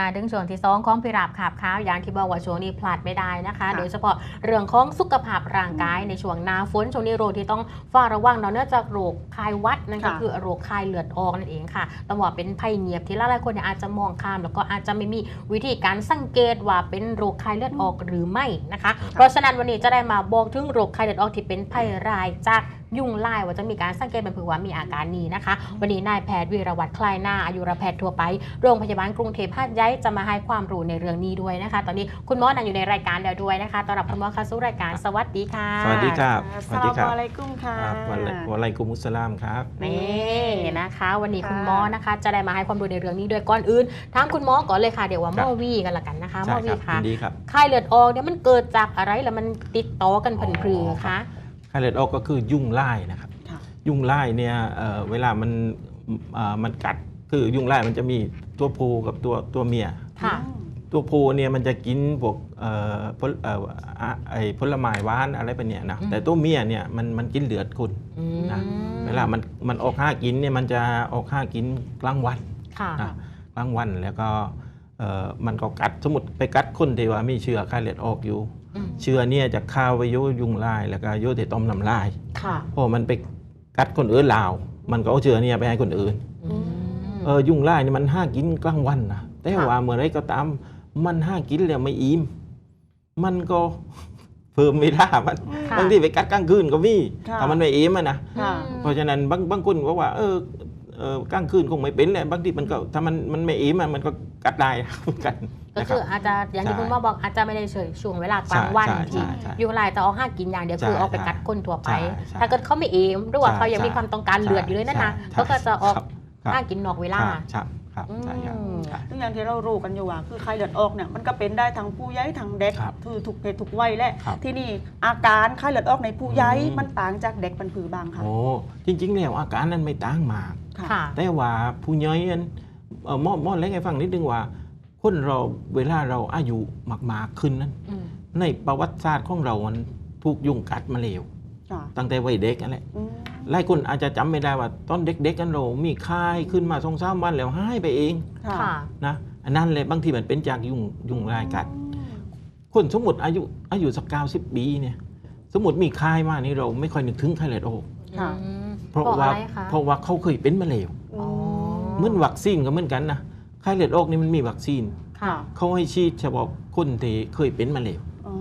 มาถึงช่วงที่สองของพิราบขาบข้าวอย่างที่บอกว่าช่วงนี้พลาดไม่ได้นะคะค่ะโดยเฉพาะเรื่องของสุขภาพร่างกายในช่วงหนาฝนช่วงนี้โรคที่ต้องเฝ้าระวังเนาะเนื่องจากโรคคลายหวัดนั่นก็ค่ะคือโรคคลายเลือดออกนั่นเองค่ะต้องบอกเป็นภัยเงียบที่หลายๆคนเนี่ยอาจจะมองข้าม แล้วก็อาจจะไม่มีวิธีการสังเกตว่าเป็นโรคคลายเลือดออกหรือไม่นะคะ เพราะฉะนั้นวันนี้จะได้มาบอกถึงโรคคลายเลือดออกที่เป็นภัยร้ายจาก ยุงลายว่าจะมีการสังเกตเป็นเผื่อว่ามีอาการนี้นะคะ วันนี้นายแพทย์วีรวัตรคลายหน้าอายุรแพทย์ทั่วไป โรงพยาบาลกรุงเทพหาดใหญ่จะมาให้ความรู้ในเรื่องนี้ด้วยนะคะ ตอนนี้คุณหมอนั่งอยู่ในรายการแล้วด้วยนะคะต้อนรับคุณหมอเข้าสู่รายการสวัสดีค่ะ สวัสดีครับสวัสดีครับอัสลามุอะลัยกุมค่ะครับวันวันไลกุมุสลามครับนี่นะคะ วันนี้ค่ะคุณหมอนะคะ จะได้มาให้ความรู้ในเรื่องนี้ด้วยก่อนอื่นถามคุณหมอก่อนเลยค่ะเดี๋ยวว่าหมอวีกันละกันนะคะหมใช่อควีรับค่ะยินดีครับไข้เลือดออกเนี่ยมันเกิดจากอะไรแล้วมันติดต่อกันผันพรือคะ ไข้เลือดออกก็คือยุ่งไล่นะครับค่ะยุ่งไล่เนี่ยเอ่อเวลามันเอ่อมันกัดคือยุ่งไล่มันจะมีตัวผู้กับตัวตัวเมียค่ะตัวผู้เนี่ยมันจะกินพวกเอ่อผลเอ่ออะไอ้ผลไม้หวานอะไรแบบเนี้ยนะอืมแต่ตัวเมียเนี่ยมันมันกินเลือดคุณอืมนะเวลามันมันออกห้ากินเนี่ยมันจะออกห้ากินกลางวันค่ะนะกลางวันแล้วก็เอ่อมันก็กัดสมมติไปกัดคนที่ว่ามีเชื้อไข้เลือดออกอยู่อืม เชื้อเนี่ยจะเข้าไปโยยุงลาย แล้วก็โยที่ต้มน้ำลายค่ะพอมันไปกัดคนอื่นลาว มันก็เอาเชื้อเนี่ยไปให้คนอื่นอืมเออยุงลายนี่มันห้ากินกลางวันนะแต่ค่ะว่าเมื่อไรก็ตามมันห้ากินแล้วไม่อิ่มมันก็เพิ่มไม่ได้มันค่ะบางทีไปกัดกลางคืนก็มีค่ะถ้ามันไม่อิ่มอะนะค่ะเพราะฉะนั้นบางบางคนก็ว่า เออเออกลางคืนคงไม่เป็นแหละบางทีมันก็ถ้ามันมันไม่อิ่มอะมันก็กัดได้เหมือนกัน ก็นะคคืรับออาจจะอย่างที่ใช่คุณหมอบอกอาจจะไม่ได้เฉยช่วงเวลากลางวันใช่ที่ใช่ใช่ยุงลายจะออกห้ากินอย่างเดียวใช่คือออกไปกัดคนทั่วไปใช่ใช่ถ้าเกิดเขาไม่เอมหรือว่าใช่เขายังมีใช่ความต้องการเลือดอยู่เลยนั่นนะใช่เขาก็จะออกครับครับห้ากินนอกเวลาใช่ครับใช่ครับอืมใช่ซึ่งอย่างที่เรารู้กันอยู่ว่าคือไข้เลือดออกเนี่ยมันก็เป็นได้ทั้งผู้ใหญ่ทั้งเด็กครับคือทุกเพศทุกวัยแหละครับที่นี่อาการไข้เลือดออกในผู้ใหญ่อืมมันต่างจากเด็กเป็นผือบางค่ะโอ้จริงๆแล้วอาการนั้นไม่ต่างมากค่ะแต่ว่าผู้ใหญ่อันเอ่อหมอหมอเล็กให้ฟังนิดนึงว่า คนเราเวลาเราอายุมากๆขึ้นนั้นอืมในประวัติศาสตร์ของเรามันถูกยุงกัดมาแล้วค่ะตั้งแต่วัยเด็กนั่นแหละอืมหลายคนอาจจะจำไม่ได้ว่าตอนเด็กๆกันเรามีไข้ขึ้นมาสองสามวันแล้วหายไปเองค่ะค่ะนะอันนั้นเลยบางทีมันเป็นจากยุงยุงลายกัดอืมคนสมมติอายุอายุสักเก้าสิบปีเนี่ย สมมติมีไข้มานี่เราไม่ค่อยนึกถึงไข้เลือดออกค่ะอืมเพราะเพราะว่าอะไรคะเพราะว่าเขาเคยเป็นมาแล้วอ๋อเหมือนวัคซีนก็เหมือนกันนะ ไข้เลือดออกนี่มันมีวัคซีนค่ะเขาให้ฉีดเฉพาะคนที่เคยเป็นมาแล้วอ๋อ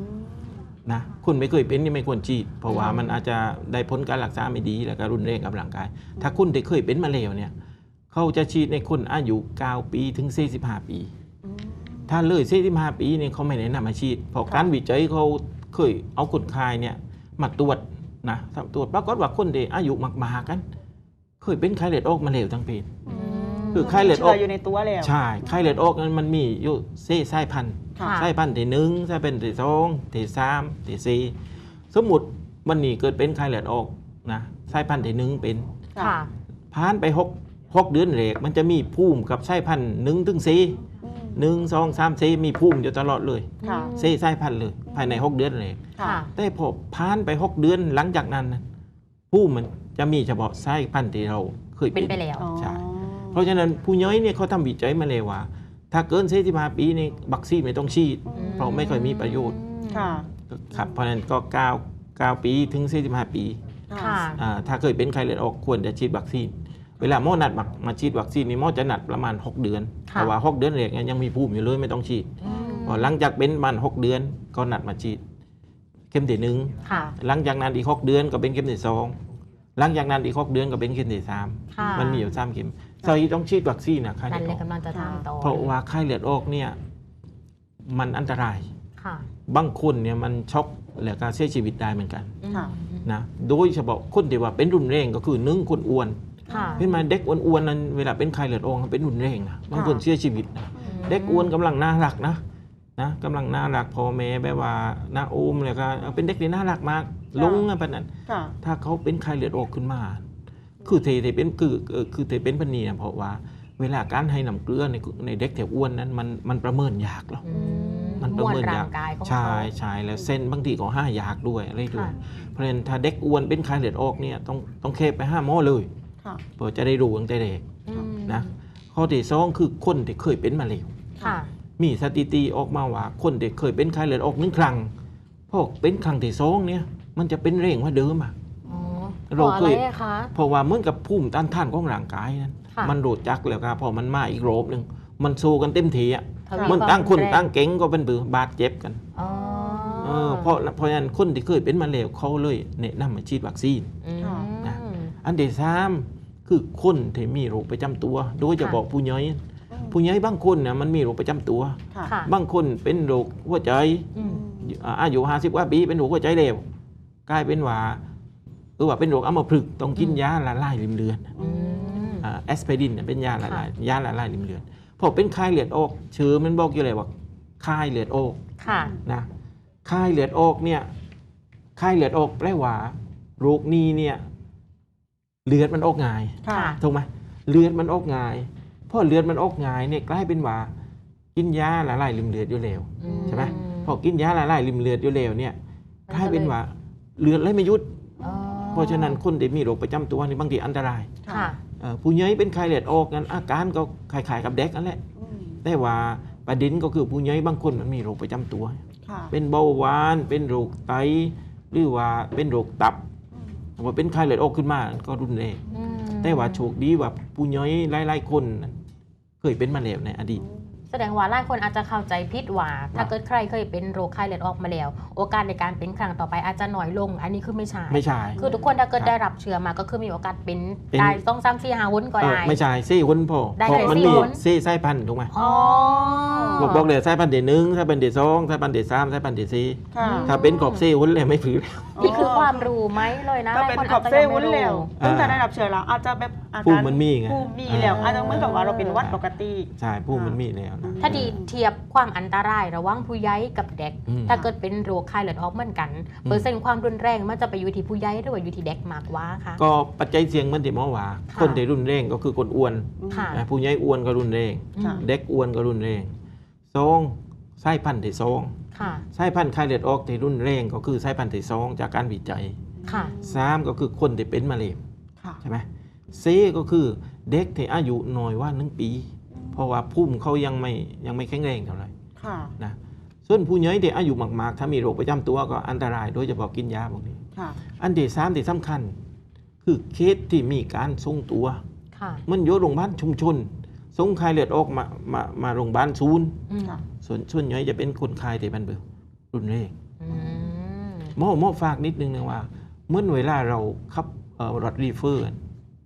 นะคนไม่เคยเป็นนี่ไม่ควรฉีด เพราะว่าอืมมันอาจจะได้ผลการรักษาไม่ดีแล้วก็รุนแรงกับร่างกาย ถ้าคนที่เคยเป็นมาแล้วเนี่ยเขาจะฉีดในคนอายุ9ปีถึง45ปี อืม ถ้าเลย45ปีเนี่ยเขาไม่แนะนำมาฉีดเพราะค่ะ การวิจัยเขาเคยเอาคนไข้เนี่ยมาตรวจนะตรวจปรากฏว่าคนที่อายุมากๆกัน เคยเป็นไข้เลือดออกมาแล้วทั้งเป็น อืม คือไข้เลือดออกชื้อยู่ในตัวแล้วใช่ไข้เลือดออกนั้นมันมีอยู่เซ่ไส้พันธุ์ค่ะค่ะไส้พันธุ์ที่หนึ่งไส้พันธุ์ที่สองที่สามที่สี่สมมุติวันนี้เกิดเป็นไข้เลือดออกนะไส้พันธุ์ที่หนึ่งเป็นค่ะผ่านไปหกหกเดือนแรกมันจะมีภูมิกับไส้พันธุ์หนึ่งถึงสี่อืมหนึ่งสองสามสี่มีภูมิอยู่ตลอดเลยค่ะเซ่ไส้พันธุ์เลย ภายในหกเดือนแรกค่ะค่ะแต่พอผ่านไปหกเดือนหลังจากนั้นนะภูมิมันจะมีเฉพาะไส้พันธุ์ที่เราเคยเป็เป็นนไปแล้วอ๋อใช่ เพราะฉะนั้นผู้ย่อยเนี่ยเขาทำวิจัยมาเลยว่า ถ้าเกินเซติมาปีนี่วัคซีนไม่ต้องฉีดอืมเพราะไม่ค่อยมีประโยชน์ค่ะครับเพราะฉะนั้นก็9 9ปีถึง45ปีค่ะอ่าถ้าเคยเป็นไข้เลือดออกควรจะฉีดวัคซีน เวลาหมอนัดมามาฉีดวัคซีนนี่หมอจะนัดประมาณ 6 เดือนค่ะแต่ว่า 6 เดือนแรกเนี่ยยังมีภูมิอยู่เลยไม่ต้องฉีดอืมพอหลังจากเป็นประมาณ6เดือนก็นัดมาฉีด เข็มที่หนึ่งค่ะหลังจากนั้นอีก6เดือนก็เป็นเข็มที่สองหลังจากนั้นอีก6เดือนก็เป็นเข็มที่สามค่ะมันมีอยู่สามเข็ม ใส่ต้องฉีดวัคซีนนะไข้นั่เลืนอดเลอยอกกำลังจะถามต่อเพราะว่าไข้เลือดออกเนี่ยมันอันตรายค่ะบางคนเนี่ยมันช็อกแล้วก็เสียชีวิตได้เหมือนกันค่ะนะโดยเฉพาะคนที่ว่าเป็นรุนแรงก็คือหนึ่งคนอ้วนค่ะเห็นไหมเด็กอ้วนๆนั้นเวลาเป็นไข้เลือดออกมันเป็นรุนแรงนะบางคนเสียชีวิตนะเด็กอ้วนกำลังน่ารักนะนะกำลังน่ารักพอแม่แบบว่าหน้าโอมแล้วก็เออเป็นเด็กที่น่ารักมากลงอะปะนั้นค่ะถ้าเขาเป็นไข้เลือดออกขึ้นมา คือเทเทเป็นคือเอ่อคือเทเป็นพันนีนะเพราะว่า เวลาการให้น้ำเกลือในในเด็กแถวอ้วนนั้นมันมันประเมินยากหรอกอืมันประเมินร่ายางกกายของใช่เขาใช่แล้วเส้นบางทีก็ห้ายากด้วยอะไรด้วยค่ะเพราะฉะนั้นถ้าเด็กอ้วนเป็นไข้เลือดออกเนี่ยต้องต้องเคบไปห้าหมอเลยค่ะเพื่อจะได้รู้ตั้งแต่เด็กอืมนะข้อที่สองคือคนที่เคยเป็นมาแล้วค่ะมีสถิติออกมาว่า คนเด็กเคยเป็นไข้เลือดออกหนึ่งครั้งพอเป็นครั้งที่สองเนี่ยมันจะเป็นเร่งกว่าเดิมอะ อ๋อเราเพราะเคอะไรยอะคะ เพราะว่าเหมือนกับภูมิต้านทานของร่างกายนั้นค่ะ มันโดดจักแล้วครับพอมันมาอีกโรบหนึ่งมันสู้กันเต็มทีอะทวีมันวาตั้งคนรุแรงตั้งเก่งก็เป็นเบือบาดเจ็บกันอ๋อเออเพราะเพราะฉะนั้นคนที่เคยเป็นมาแล้วเขาเลยแนะนำมาฉีดวัคซีน อืม นะ อันที่สามคือคนที่มีโรคประจำตัว โดยจะค่ะบอกผู้ย่อยอืม ผู้ย่อยบางคนเนี่ยมันมีโรคประจำตัว ค่ะค่ะ บางคนเป็นโรคหัวใจอืมอ่าอายุห้าสิบกว่าปีเป็นโรคหัวใจเร็วกลายเป็นว่า หรือว่าเป็นโรคอัมพฤกษ์ต้องกินอืมยาละลายริมเลือดอืมแอสไพรินเป็นยาละลายค่ะยาละลายริมเลือดพอเป็นไข้เลือดออกชื่อมันบอกอยู่เลยว่าไข้เลือดออกค่ะนะไข้เลือดออกเนี่ยไข้เลือดออกแปลว่าโรคนี้เนี่ยเลือดมันออกง่ายค่ะค่ะถูกไหมเลือดมันออกง่ายเพราะเลือดมันออกง่ายเนี่ยกลายเป็นว่ากินยาละลายริมเลือดอยู่แล้วอืใช่ไหมพอกินยาละลายริมเลือดอยู่แล้วเนี่ยกลายเป็นว่าเลือดไหลไม่หยุดอ๋อ เพราะฉะนั้นคนที่มีโรคประจำตัวนี่บางทีอันตรายค่ะเอ่อผู้ใหญ่เป็นไข้เลือดออกนั้นอาการก็คล้ายๆกับเด็กนั่นแหละอืมแต่ว่าประเด็นก็คือผู้ใหญ่บางคนมันมีโรคประจำตัว ค่ะเป็นเบาหวาน เป็นโรคไต หรือว่าเป็นโรคตับอืมว่าเป็นไข้เลือดออกขึ้นมาก็รุนแรงอืม แต่ว่าโชคดีว่าผู้ใหญ่หลายๆคนนั้นเคยเป็นมาแล้วในอดีต แสดงว่าหลายคนอาจจะเข้าใจผิดว่า ถ้าเกิดใครเคยเป็นโรคไข้เลือดออกมาแล้ว โอกาสในการเป็นครั้งต่อไปอาจจะน้อยลง อันนี้คือไม่ใช่ไม่ใช่คือทุกคนถ้าเกิดครับได้รับเชื้อมาก็คือมีโอกาสเป็นเป็นได้ต้องซ้ำสี่ห้าวนก็เออได้ไม่ใช่ซี่คนพอได้เพราะเลยมันสี่มีคนซี่ไส้พันธุ์ถูกไหมอ๋อบอกบอกเลยไส้พันธุ์เดหนึ่งไส้พันธุ์เดสองไส้พันธุ์เดสามไส้พันธุ์เดสี่ค่ะถ้าเป็นกรอบซี่คนเลยไม่ผือแล้วนี่คือความรู้ไหมเลยนะถ้าเป็นหลายคขอบอาจเซ่จะยังวุ้นไม่รู้แล้วอ่าตั้งแต่ได้รับเชื้อแล้วอาจจะแบบ อาการภูมิมันมีไงภูมิมีแล้วอ่าอาจจะเหมือนกับว่าเราเป็นหวัดปกติ ใช่ผู้มันมีแล้วนะ ถ้าดีเทียบความอันตรายระหว่างผู้ใหญ่กับเด็ก อืมถ้าเกิดเป็นโรคไข้เลือดออกเหมือนกันอืมเปอร์เซ็นต์ความรุนแรงมันจะไปอยู่ที่ผู้ใหญ่หรือว่าอยู่ที่เด็กมากกว่าค่ะก็ปัจจัยเสี่ยงเหมันที่หมอว่าค่ะคนที่รุนแรงก็คือคนอ้วนค่ะนะผู้ใหญ่อ้วนก็รุนแรงค่ะเด็กอ้วนก็รุนแรงสองไส้พันธุ์ที่สองค่ะไส้พันธุ์ไข้เลือดออกที่รุนแรงก็คือไส้พันธุ์ที่สองจากการวิจัยค่ะ สามก็คือคนที่เป็นมะเร็งค่ะ ใช่ไหม ซีก็คือเด็กที่อายุน้อยกว่าหนึ่งปี เพราะว่าภูมิเขายังไม่ยังไม่แข็งแรงเท่าไหร่ค่ะนะส่วนผู้ใหญ่ที่อายุมากๆ ถ้ามีโรคประจำตัวก็อันตรายโดยเฉพาะกินยาพวกนี้ค่ะอันที่สามที่สำคัญ คือเคสที่มีการทรงตัวค่ะมันอยู่โรงพยาบาลชุมชนส่งใครเลือดออกมามามาโรงพยาบาลศูนย์อืมค่ะส่วนส่วนใหญ่จะเป็นคนไข้ที่มันเบื่อรุนแรงอืมหมอหมอฝากนิดนึงนะว่า เมื่อเวลาเราขับเอ่อรถรีเฟอร์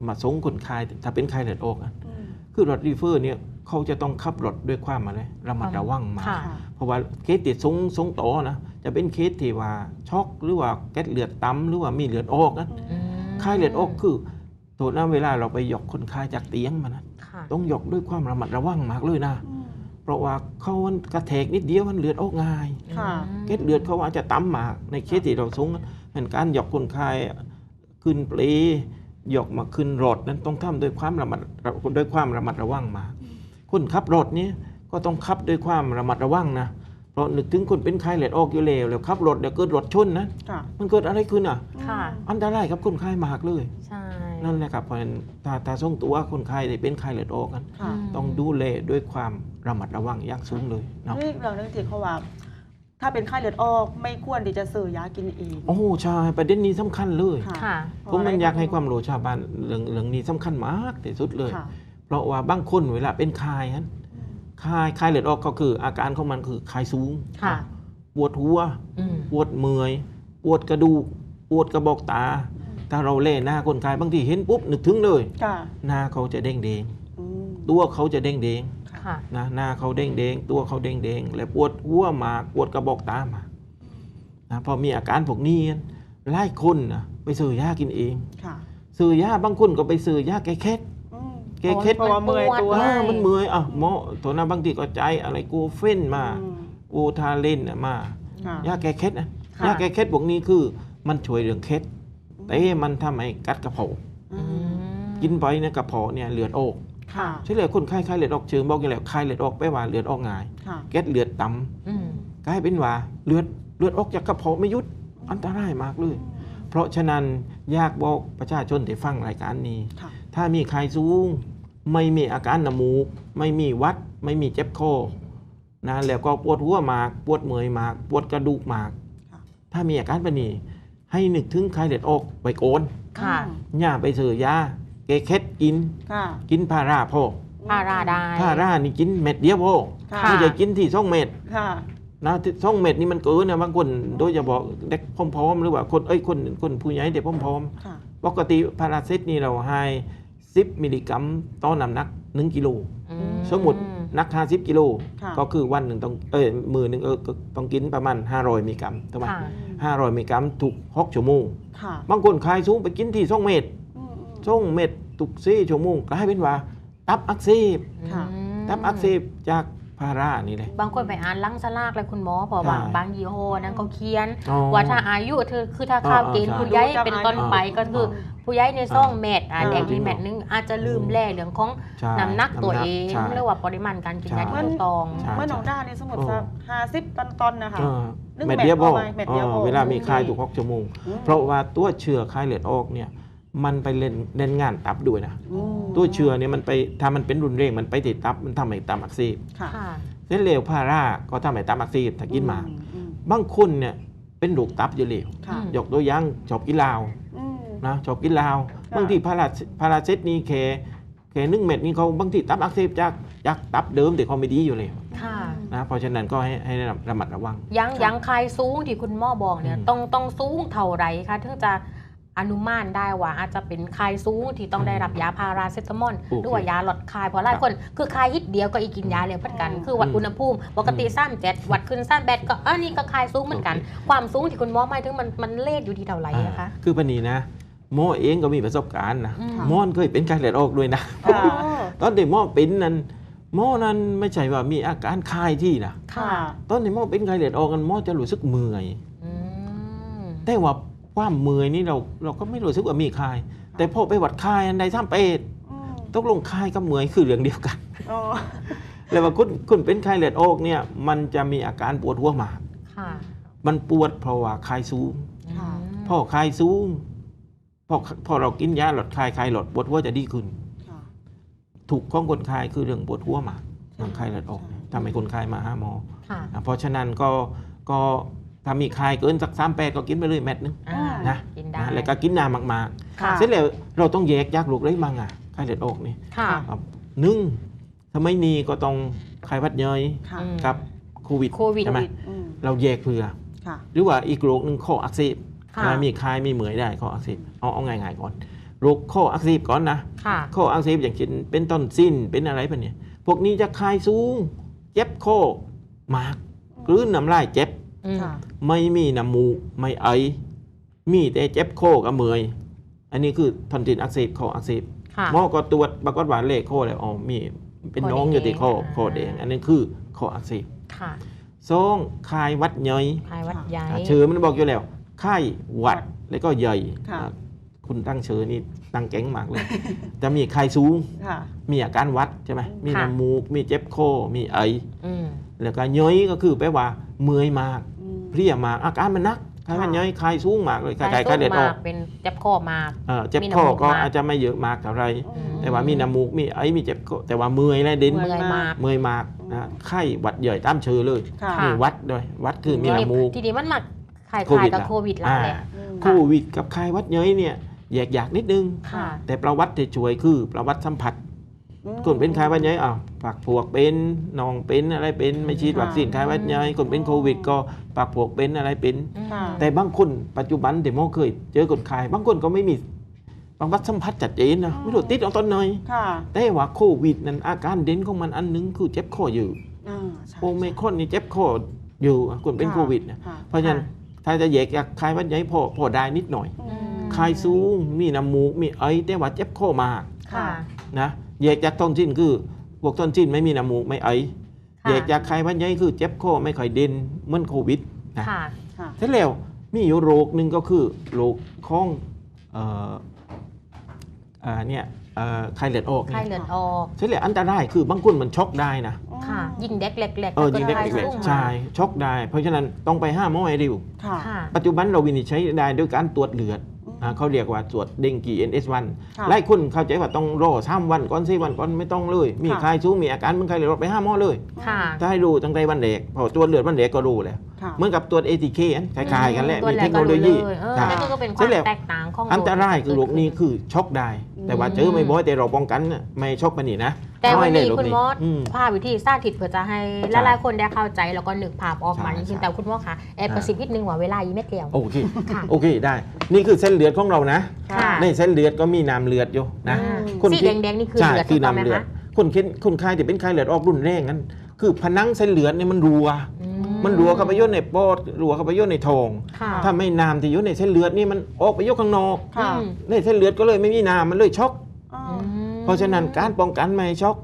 มาส่งคนไข้ถ้าเป็นไข้เลือดออกอะอืมคือรถรีเฟอร์เนี่ยเขาจะต้องขับรถด้วยความอะไรระมัดระวังมากค่ะค่ะเพราะว่าเคสติดทรงทรงต่อนะจะเป็นเคสที่ว่าช็อกหรือว่าแก๊สเลือดต่ำหรือว่ามีเลือดออกนะอืมไข้เลือดออกคือโทษนะเวลาเราไปหยอกคนไข้จากเตียงมานะค่ะต้องหยอกด้วยความระมัดระวังมากเลยนะอืมเพราะว่าเขามันกระแทกนิดเดียวมันเลือดออกง่ายค่ะเกล็ดเลือดเขาอาจจะต่ำมากในเคสที่เราส่งเป็นการหยอกคนไข้ขึ้นเปลห ยอกมาขึ้นรถนั้นต้องทำด้วยความระมัดด้วยความระมัดระวังมากคนขับรถนี้ก็ต้องขับด้วยความระมัดระวังนะเพราะนึกถึงคนเป็นไข้เลือดออกอยู่แล้วแล้วขับรถเดี๋ยวเกิดรถชนนะค่ะมันเกิดอะไรขึ้นอะค่ะอันตรายกับคนไข้มากเลยใช่นั่นแหละครับเพราะฉะนั้นถ้าถ้าส่งตัวคนไข้ที่เป็นไข้เลือดออกนั้นค่ะต้องดูแลด้วยความระมัดระวังอย่างสูงเลยเนาะนี่เรื่องนึงที่เขาว่า ถ้าเป็นไข้เลือดออกไม่ควรที่จะซื้อยากินเองโอ้ใช่ประเด็นนี้สำคัญเลยค่ะค่ะผมมันอยากให้ความรู้ชาวบ้านเรื่องเรื่องนี้สำคัญมากที่สุดเลย ค่ะเพราะว่าบางคนเวลาเป็นคายฮะอืมคายคายเลือดออกก็คือ อาการของมันคือคายสูงค่ะ ปวดหัว อืม ปวดเมื่อยปวดกระดูกปวดกระบอกตา ถ้าเราเล่หน้าคนคายบางทีเห็นปุ๊บนึกถึงเลย ค่ะหน้าเขาจะเด้งเดงอืมๆตัวเขาจะเด้งเดงค่ะๆ นะหน้าเขาเด้งเดงๆตัวเขาเด้งเดงๆและปวดหัวมากปวดกระบอกตามากนะพอมีอาการพวกนี้หลายคนนะไปซื้อยากินเองค่ะซื้อยาบางคนก็ไปซื้อยาแก้เคล็ดอืมแก้เคล็ดเพราะว่าเมื่อยตัวใช่อ่ามันเมื่อยอะหมอตัวหน้าบางทีก็ใจอะไรกูเฟ้นมาอืมกูทาเล่นน่ะมาค่ะยาแก้เคล็ดนะค่ะยาแก้เคล็ดพวกนี้คือมันช่วยเรื่องเคล็ดแต่มันทำให้กัดกระเพาะอือืมมกินไปเนี่ยกระเพาะเนี่ยเลือดออก ค่ะใช่เลยคนไข้ไข้เลือดออกเชิงบอกอย่างแล้วไข้เลือดออกไปว่าเลือดออกง่ายค่ะแก๊สเลือดต่อืมำกลายเป็นว่าเลือดเลือดออกจากกระเพาะไม่หยุดอันตรายมากเลย เพราะฉะนั้นอยากบอกประชาชนที่ฟังรายการนี้ค่ะถ้ามีไข้สูง ไม่มีอาการน้ำมูก ไม่มีหวัด ไม่มีเจ็บคอนะแล้วก็ปวดหัวมากปวดเมื่อยมากปวดกระดูกมากค่ะถ้ามีอาการแบบนี้ให้นึกถึงไข้เลือดออกไปโกนค่ะอย่าไปซื้อยา แก้เคล็ดกิน ค่ะ กินพาราพอพาราได้ พารานี่กินเม็ดเดียวพอค่ะ ไม่ใช่กินที่สองเม็ดค่ะนะที่สองเม็ดนี่มันเกินนะบางคนโดยเฉพาะเด็กพร้อมๆหรือว่าคนเอ้ยคนคนผู้ใหญ่เด็กพร้อมค่ะ ๆปกติพาราเซตนี่เราให้10มิลลิกรัมต่อน้ำหนัก1กิโล อืสมมุติ นัก50กิโลค่ะ ก็คือวันหนึ่งต้องเอ้ยมือหนึ่งเออก็ต้องกินประมาณ500มิลลิกรัมถูกไหมค่ะ500มิลลิกรัมทุก6ชั่วโมงค่ะ บางคนคายสูงไปกินที่2เม็ด อืมอืมสองเม็ดทุก4ชั่วโมงกลายเป็นว่า ตับอักเสบค่ะอืมตับอักเสบจากพารานี่เลย บางคนไปอ่านลังสลากเลยคุณหมอเพราะว่าใช่บางยี่ห้อนั้นเขาเขียน อ๋อว่าถ้าอายุเธอคือถ้าข้าวเกณฑ์อ่าผู้ใหญ่ใช่ เป็นต้นไปก็คืออ่าผู้ใหญ่ในซ่องเม็ดอ่าอ่า แดงมีเม็ดนึงอาจจะลืมแล่เรื่องของใช่น้ำหนักตัวเองใช่หรือว่าปริมาณการกินยาใช่ที่ถูกต้องใช่ เมื่อน้องด้าเนี่ยสมมติโอ้สักห้าสิบตันตอนนะคะ เออนึ่งเม็ดเดียวพอเม็ดพอไหมเม็ดเดียวพอ เออเวลามีคายถูกหกชั่วโมง อืม เพราะว่าตัวเชื้อคายเลือดออกเนี่ย มันไปเล่นเล่นงานตับด้วยนะอืมตัวเชื้อเนี่ยมันไปถ้ามันเป็นรุนแรงมันไปติดตับมันทำให้ตับอักเสบค่ะค่ะเส้นเหลวพาราก็ทำให้ตับอักเสบถ้ากินมากอือืมบางคนเนี่ยเป็นโรคตับอยู่เหลวค่ะอืมยกตัวอย่างชอบกินเหล้าอืมนะชอบกินเหล้าค่ะบางทีพาราพาราเซตนี่แค่แค่หนึ่งเม็ดนี่เขาบางทีตับอักเสบจากจากตับเดิมแต่เขาไม่ดีอยู่เลยค่ะนะเพราะฉะนั้นก็ให้ให้ระมัดระวังยังยังคายสูงที่คุณหมอบอกเนี่ยอืมต้องต้องสูงเท่าไรคะถึงจะ อนุมานได้ว่าอาจจะเป็นคายสูงที่ต้องได้รับยาพาราเซตามอลโอเคหรือว่ายาลดคายเพราะหลายคนคือคายฮิตเดียวก็อีกกินยาเลยเหมือนกัน คือวัดอืมอุณหภูมิปกติซ้ำเจ็ดวัดขึ้นซ้ำแบดก็อันนี้ก็คายสูงเหมือนกัน ความสูงที่คุณหมอหมายถึงมันมันเลทอยู่ที่เท่าไหร่นะคะอ่าคือปนีนะหมอเองก็มีประสบการณ์นะอืมหมอนเคยเป็นไข้เลือดออกด้วยนะค่ะตอนเด็กหมอเป็นนั้นหมอนั้นไม่ใช่ว่ามีอาการคายที่นะค่ะตอนที่หมอเป็นไข้เลือดออกกันหมอจะรู้สึกเมื่อยอืมแต่ว่า ความเมื่อยนี่เราเราก็ไม่รู้สึกว่ามีคาย แต่พอไปวัดคายอันใดท่ามเป็ดอืมตกลงคายกับเมื่อยคือเรื่องเดียวกัน อ๋อแล้วว่าคุณคุณเป็นไข้เลือดออกเนี่ยมันจะมีอาการปวดหัวมาก ค่ะมันปวดเพราะว่าคายสูงค่ะ พอคายสูงพอพอเรากินยาลดคายคายลดปวดหัวจะดีขึ้น ค่ะ ถูกของคนคายคือเรื่องปวดหัวมากเรื่องคายเลือดออกเนี่ยทำให้คนคายมาหาหมอ ค่ะ อะเพราะฉะนั้นก็ก็ ถ้ามีคายเกินสักสามแปดก็กินไปเลยเม็ดนึงอ่านะกินได้ นะแล้วก็กินน้ำมากค่ะ ๆ เสร็จแล้วเราต้องแยกยากลูกเลยมังอะคายเลือดออกนี่ค่ะครับหนึ่งถ้าไม่มีก็ต้องคายหวัดเยยค่ะอืม กับโควิดโควิด ใช่ไหมอืมเราแยกเพื่อ ค่ะหรือว่าอีกโรคหนึ่งข้ออักเสบค่ะ นะมีคายมีเหมือยได้ข้ออักเสบเอาเอาง่ายๆก่อนโรคข้ออักเสบก่อนนะ ค่ะ ข้ออักเสบอย่างเช่นเป็นต้นสิ้นเป็นอะไรแบบเนี้ยพวกนี้จะคายสูง เจ็บข้อมากกลืนน้ำลายเจ็บอืม ค่ะ ไม่มีน้ำมูก ไม่ไอ มีแต่เจ็บข้อกับเมื่อย อันนี้คือทอนซิลอักเสบข้ออักเสบค่ะ หมอก็ตรวจปรากฏว่าเลขข้อแล้วอ๋อมีเป็นน้องอยู่ที่ข้อข้อแดงข้อแดงอันนี้คือข้ออักเสบค่ะสองคายหวัดเยยคลายวัดใหญ่อะชื่อมันบอกอยู่แล้วไข้หวัดแล้วก็ใหญ่ค่ะอะคุณตั้งเชื่อนี่ตั้งแก๊งมากเลย จะมีไข้สูง ค่ะ มีอาการหวัดใช่ไหมมีน้ำมูก มีเจ็บคอมีไอ อืม แล้วก็ย้อยก็คือแปลว่าเมื่อยมากอืม เพลียมากอาการมันหนักคล้ายมันค่ะย้อยคลายสูงมากเลยคล้ายๆคลายไข้เลือดออกมเป็นเจ็บคอมากเอ่อเจ็บมีคอน้ำมูกก็มากอาจจะไม่เยอะมากเท่าไรอืมแต่ว่ามีน้ำมูกมีไอมีเจ็บคอแต่ว่าเมื่อยและเด่นเมื่อยมากเมื่อยมากนะไข้หวัดใหญ่ตามเชื่อเลยค่ะค่ะมีหวัดด้วยหวัดคือมีน้ำมูกทีนี้มันมาคลายโควิดกับล่ะโควิดแล้วอ่าแหละอืมโควิดกับไข้หวัดย้อยเนี่ยแยกอยากนิดนึงค่ะแต่ประวัติที่ช่วยคือประวัติสัมผัสอืมคนเป็นไข้หวัดใหญ่อ้าว ปากพวกเป็นน้องเป็นอะไรเป็นไม่ฉีดค่ะวัคซีนไข้หวัดใหญ่คนเป็นโควิด ก็ปากพวกเป็นอะไรเป็นอืมค่ะ แต่บางคนปัจจุบันเดโมเคยเจอคนไข้บางคนก็ไม่มีประวัติสัมผัสจัดเจนนะอืมไม่รู้ติดเอาตอนไหนค่ะแต่ว่าโควิดนั้นอาการเด่นของมันอันหนึงคือเจ็บคออยู่อ่าใช่โอเมครอนนี่เจ็บคออยู่คนเป็นค่ะโควิดนะค่ะเพราะฉะนั้นถ้าจะแยกจากไข้หวัดใหญ่พอพอได้นิดหน่อยอืมไข้สูงมีน้ำมูกมีไอแต่ว่าเจ็บคอมาก ค่ะ นะแยกจากต้นสิ้นคือพ วกต้นสิ้นไม่มีน้ำมูกไม่ไอค่ะแยกจากไข้หวัดใหญ่คือเจ็บคอไม่ค่อยเด่นเหมือนโควิดนะค่ะค่ะเสร็จแล้วมีอยู่โรคหนึ่งก็คือโรคของเอ่ออ่าเนี่ยเอ่อไข้เลือดออกไข้เนี่ยเลือดออกเสร็จแล้วอันตรายคือบางคนมันช็อกได้นะค่ะยิ่งเด็กเล็กๆเออก็ยิงเด็กไข้เล็กสูงๆใช่ช็อกได้ เพราะฉะนั้นต้องไปห้าหมอไอริวค่ะค่ะปัจจุบันเราวินิจฉัยได้ด้วยการตรวจเลือดอืมอ่า เขาเรียกว่าตรวจเด้งกี NS1 ค่ะไล่คุณเข้าใจว่าต้องรอสามวันก่อนสี่วันก่อนไม่ต้องเลย มีค่ะใครชู้มีอาการเหมันใครเลยเราไปห้าหมอเลยค่ะถ้าให้รู้ตั้งแต่วันเด็กพอตรวจเลือดวันเด็กก็รู้แล้วค่ะเหมือนกับตรวจ ATK อันคล้ายๆกันแหละตัวมีแรเทกคก็โนโลรู้เลยียเออค่ะนั่นก็เป็นคเสร็วามจแล้วแตกต่างของอันตรายคือโรคนี้เกิดคือช็อกได้ แต่ว่าเจอไม่บ่อยแต่เราป้องกันน่ะไม่ช็อกมันนี่นะแต่วันนี้อยเลยโรคุณมอสอืมภาพวิธีสาธิตเพื่อจะให้ใช่หลายๆคนได้เข้าใจแล้วก็นึกภาพออกมาใช่จริงใช่ๆแต่คุณมอสคะแอบกระซิบนิดนึงว่าเวลาอีเม็ดเดียว โอเคค่ะ โอเคได้ นี่คือเส้นเลือดของเรานะ ค่ะในเส้นเลือดก็มีน้ำเลือดอยู่นะอืมคุณสีคิดแดงๆนี่คือใช่เลือดคือถูกต้องไหมน้ำเลือด คะคนคิดคนไข้ที่เป็นไข้เลือดออกรุนแรงนั้น คือผนังเส้นเลือดเนี่ยมันรัว อืมั นรัวเข้าไปย่นในปอดรัวเข้าไปย่นในท้องค่ะถ้าไม่น้ำที่อยู่ในเส้นเลือดนี่มันออกไปยกข้างนอกค่ะอืมในเส้นเลือดก็เลยไม่มีน้ำมันเลยช็อก อ๋ออืมเพราะฉะนั้นการป้องกันไม่ให้ช็อก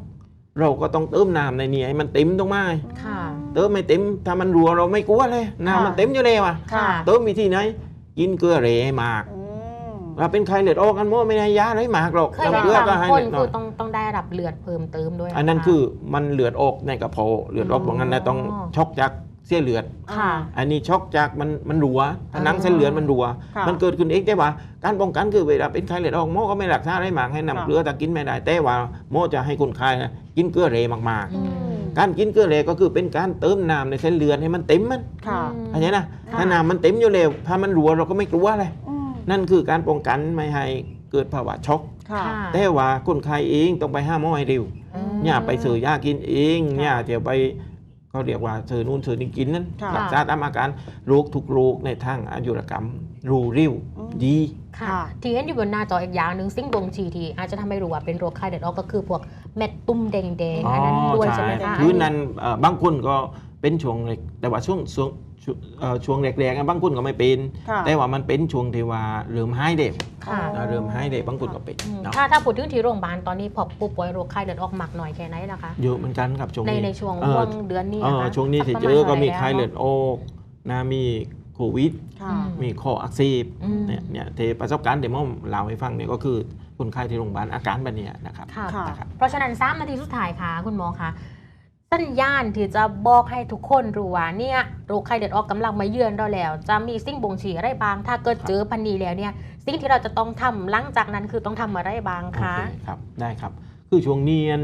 เราก็ต้องเติมน้ำในนี้ให้มันเต็มตรงไม้ค่ะ เติมไม่เต็มถ้ามันรัวเราไม่กลัวเลยน้ำมันเต็มอยู่แล้วอะค่ะ เติมวิธีไหนกินเกลือเหรให้มากอืม เราเป็นไข้เลือดออกกันโมไม่ได้ยาอะไรมากหรอกเคยน้ำเห็นเกลือบก็างให้คนเล็กน้คืออย ต้องต้องได้รับเลือดเพิ่มเติมด้วยะ อันนั้นะคือมันเลือดออกในกระเพาะเลือดออกตรงนั้นนะต้องอ๋อช็อกจากเส้นเลือด ค่ะ อันนี้ช็อกจากมันมันรัวผนังเส้นเลือดมันรัว ค่ะ มันเกิดขึ้นเองแต่ว่า การป้องกันคือเวลาเป็นไข้เลือดออกหมอก็ไม่รักษาอะไรมากให้นำค่ะเกลือแต่กินไม่ได้แต่ว่าหมอจะให้คนไข้นะกินเกลือเหรมากอืม ๆ การกินเกลือเหรก็คือเป็นการเติมน้ำในเส้นเลือดให้มันเต็มมันค่ะเข้าใจนะค่ะ ถ้าน้ำมันเต็มอยู่แล้วถ้ามันรัวเราก็ไม่กลัวเลยอืมนั่นคือการป้องกันไม่ให้เกิดภาวะช็อก ค่ะค่ะแต่ว่าคนไข้เองต้องไปห้าหมอให้เร็ว อืม อย่าไปซื้อยากินเองค่ะอย่าเดี๋ยวไป เขาเรียกว่าซื้อนู่นซื้อนี่กินนั้นค่ะ รักษาตามอาการโรคทุกโรคในทางอายุรกรรม รูริ้วอืมดี ค่ะ ค่ะ ที่เห็นอยู่บนหน้าจออีกอย่างหนึ่งซิ่งบ่งชี้ที่อาจจะทำให้รู้ว่าเป็นโรคไข้เลือดออกก็คือพวกเม็ดตุ่มแดงๆอันนั้นด้วยใช่ไหมคะ พื้นนั้นเอ่อบางคนก็เป็นช่วงเล็กแต่ว่าช่วงช่วง ช่วงเอ่อช่วงแรกๆอะบางคนก็ไม่เป็น ค่ะ แต่ว่ามันเป็นช่วงที่ว่าเริ่มหายเด็กค่ะ เริ่มหายเด็กบางคนก็เป็นอืมเนาะถ้าถ้าพูดถึงที่โรงพยาบาลตอนนี้พอผู้ป่วยโรคไข้เลือดออกหมักหน่อยแค่ไหนนะคะ เยอะเหมือนกันครับช่วงในนี้ในช่วงเออช่วงเดือนนี้เออนะคะช่วงนี้ที่ประเจมาณอก็มีท่าหร่ไข้เลือดออกนะมีโควิด ค่ะอืมมีข้ออักเสบอืมเนี่ยเนี่ยที่ประสบการณ์เดี๋ยวมอมเล่าให้ฟังเนี่ยก็คือคนไข้ที่โรงพยาบาลอาการแบบเนี้ยนะครับค่ะค่ะนะครับ เพราะฉะนั้นสามนาทีสุดท้ายค่ะ คุณหมอคะ สัญญาณที่จะบอกให้ทุกคนรู้ว่าเนี่ยโรคไข้เลือดออกกำลังมาเยือนเราแล้ว จะมีสิ่งบ่งชี้อะไรบ้าง ถ้าเกิดเจอพันนีแล้วเนี่ยสิ่งที่เราจะต้องทำหลังจากนั้นคือต้องทำอะไรบ้างโอคะเคครับได้ครับ คือช่วงนี้อัน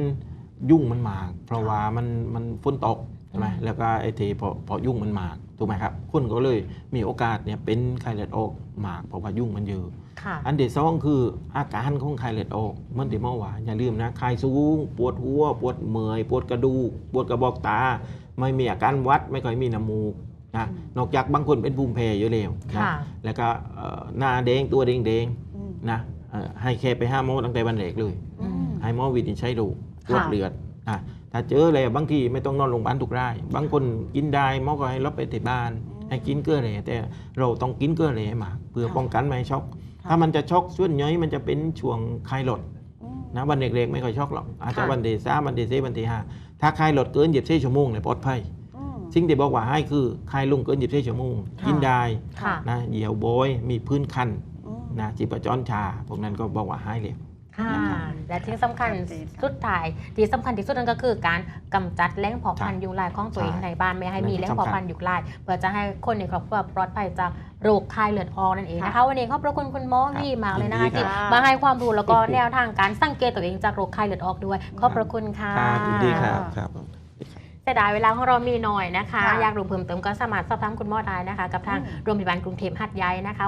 ยุ่งมันมาก เพราะว่ามันมันฝนตกใช่ไหมอืมแล้วก็ไอ้ทีพอพอยุ่งมันมากถูกไหมครับคนก็เลยมีโอกาสเนี่ยเป็นไข้เลือดออกมากเพราะว่ายุ่งมันเยอะค่ะ อันที่สองคืออาการของไข้เลือดออกเหมื่อนที่เมื่อวานอย่าลืมนะไข้สูง ปวดหัว ปวดเมื่อย ปวดกระดูก ปวดกระบอกตา ไม่มีอาการหวัด ไม่ค่อยมีน้ำมูกนะนอกจากบางคนเป็นภูมิแพ้อยู่แล้วนะค่ะแล้วก็เอ่อหน้าแดงตัวแดงอืมๆนะเอ่อให้แค่ไปห้าโมงตั้งแต่วันแรกเลยอืมให้หมอวินิจฉัยดูตรวจค่ะเลือดนะถ้าเจออะไรบางทีไม่ต้องนอนโรงพยาบาลทุกราย บางคนกินได้หมอก็ให้รับไปที่บ้าน ให้กินเกลือแร่แต่เราต้องกินเกลือแร่มากเพื่อค่ะป้องกันไม่ให้ช็อกค่ะ ถ้ามันจะช็อกส่วนใหญ่มันจะเป็นช่วงไข้หลดอืมนะวันเด็กๆไม่ค่อยช็อกหรอกอาจจะค่ะวันเดซ่าวันเดซี่วันที่ห้าถ้าไข้หลดเกินเหยียบเช่ชั่วโมงเนี่ยปลอดภัยอืมสิ่งที่บอกว่าให้คือไข้ลงเกินเหยียบเช่ชั่วโมงค่ะกินได้ค่ะนะเหยียวโบยมีพื้นคันอืมนะจีบจรชาพวกนั้นก็บอกว่าให้เลย ค่ะนะครับและที่สำคัญชัดเจนค่ะสุดท้ายที่สำคัญที่สุดนั่นก็คือการกำจัดแหล่งเผาพันธุ์ใช่ยุงลายของตัวเองใช่ในบ้านไม่ให้มีแหล่งสำคัญเผาพันธุ์ยุงลายเพื่อจะให้คนในครอบครัวปลอดภัยจากโรคไข้เลือดออกนั่นเองนะคะวันนี้ขอบพระคุณคุณหมอครับวี่มากเลยนะคะยินดีที่ครับมาให้ความรู้แล้วก็แนวทางการสังเกตตัวเองจากโรคไข้เลือดออกด้วยขอบพระคุณค่ะครับยินดีครับครับเสียดายเวลาของเรามีหน่อยนะคะค่ะอยากรู้เพิ่มเติมก็สามารถสอบถามคุณหมอได้นะคะ กับทางอืมโรงพยาบาลกรุงเทพหัดใหญ่นะคะ